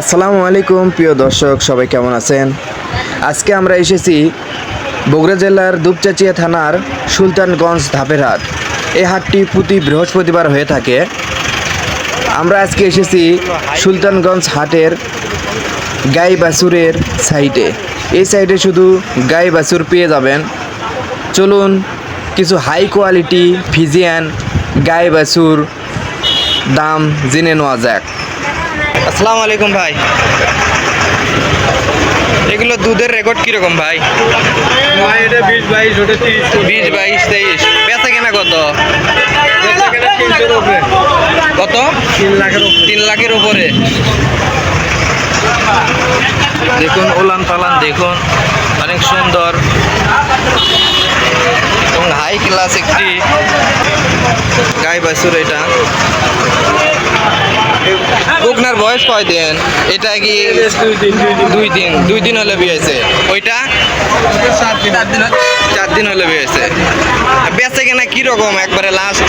আসসালামু আলাইকুম, প্রিয় দর্শক, সবাই কেমন আছেন? আজকে আমরা এসেছি বগুড়া জেলার দুপচাচিয়া থানার সুলতানগঞ্জ ধাপের হাট। এই হাটটি প্রতি বৃহস্পতিবার হয়ে থাকে। আমরা আজকে এসেছি সুলতানগঞ্জ হাটের গাই বাছুরের সাইটে। এই সাইডে শুধু গাই বাছুর পেয়ে যাবেন। চলুন, কিছু হাই কোয়ালিটি ফিজিয়ান গাই বাছুর দাম জেনে নেওয়া যাক। আসসালামু আলাইকুম ভাই। এগুলো দুধের রেকর্ড কীরকম ভাই? ভাই এটা বিশ বাইশ তেইশ। বেচা কেনা কত? কত? তিন লাখের উপরে। তিন লাখের উপরে। দেখুন ওলান পালান দেখুন। অনেক সুন্দর। এবং হাই ক্লাস একটি গাই বাছুর এটা। কুকনার বয়স কয় দিন এটা কি দুই দিন? দুই দিন হলে বিয়েছে ওইটা? চার দিন হলে বেচে বেচে কেনা কীরকম একবারে লাস্ট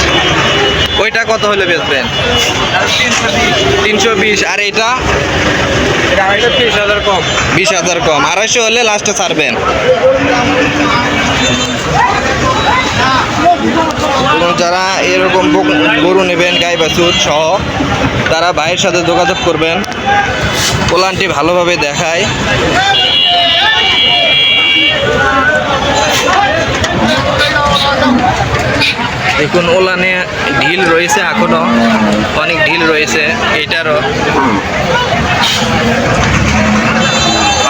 ওইটা কত হলে বেচবেন? তিনশো বিশ। আর এটা? তিরিশ হাজার কম বিশ হাজার কম। আড়াইশো হলে লাস্টে ছাড়বেন। যারা এরকম গরু নেবেন বাছুর সহ তারা ভাইয়ের সাথে যোগাযোগ করবেন। পোলানটি ভালোভাবে দেখায়। দেখুন, ওলানে ঢিল রয়েছে এখনও। অনেক ঢিল রয়েছে এটারও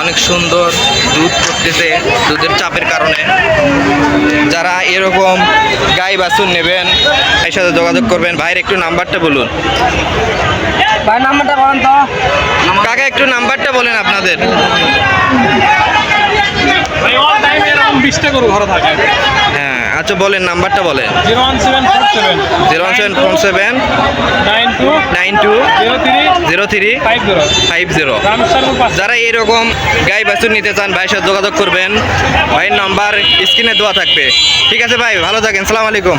অনেক সুন্দর দুধ করতেছে দুধের চাপের কারণে। যারা এরকম গাই বাছুর নেবেন এর সাথে যোগাযোগ করবেন। ভাইয়ের একটু নাম্বারটা বলুন। ভাই নাম্বারটা বলেন তো। কাকা একটু নাম্বারটা বলেন আপনাদের। বিশটা গরু ঘরে থাকে। হ্যাঁ আচ্ছা বলেন নাম্বারটা বলেন। Zero one seven four seven. Zero one seven four seven. Nine nine two zero three five zero. যারা এরকম গাই বাছুর নিতে চান ভাই সাথে যোগাযোগ করবেন। ভাইয়ের নাম্বার স্ক্রিনে দেওয়া থাকবে। ঠিক আছে ভাই ভালো থাকেন সালাম আলাইকুম।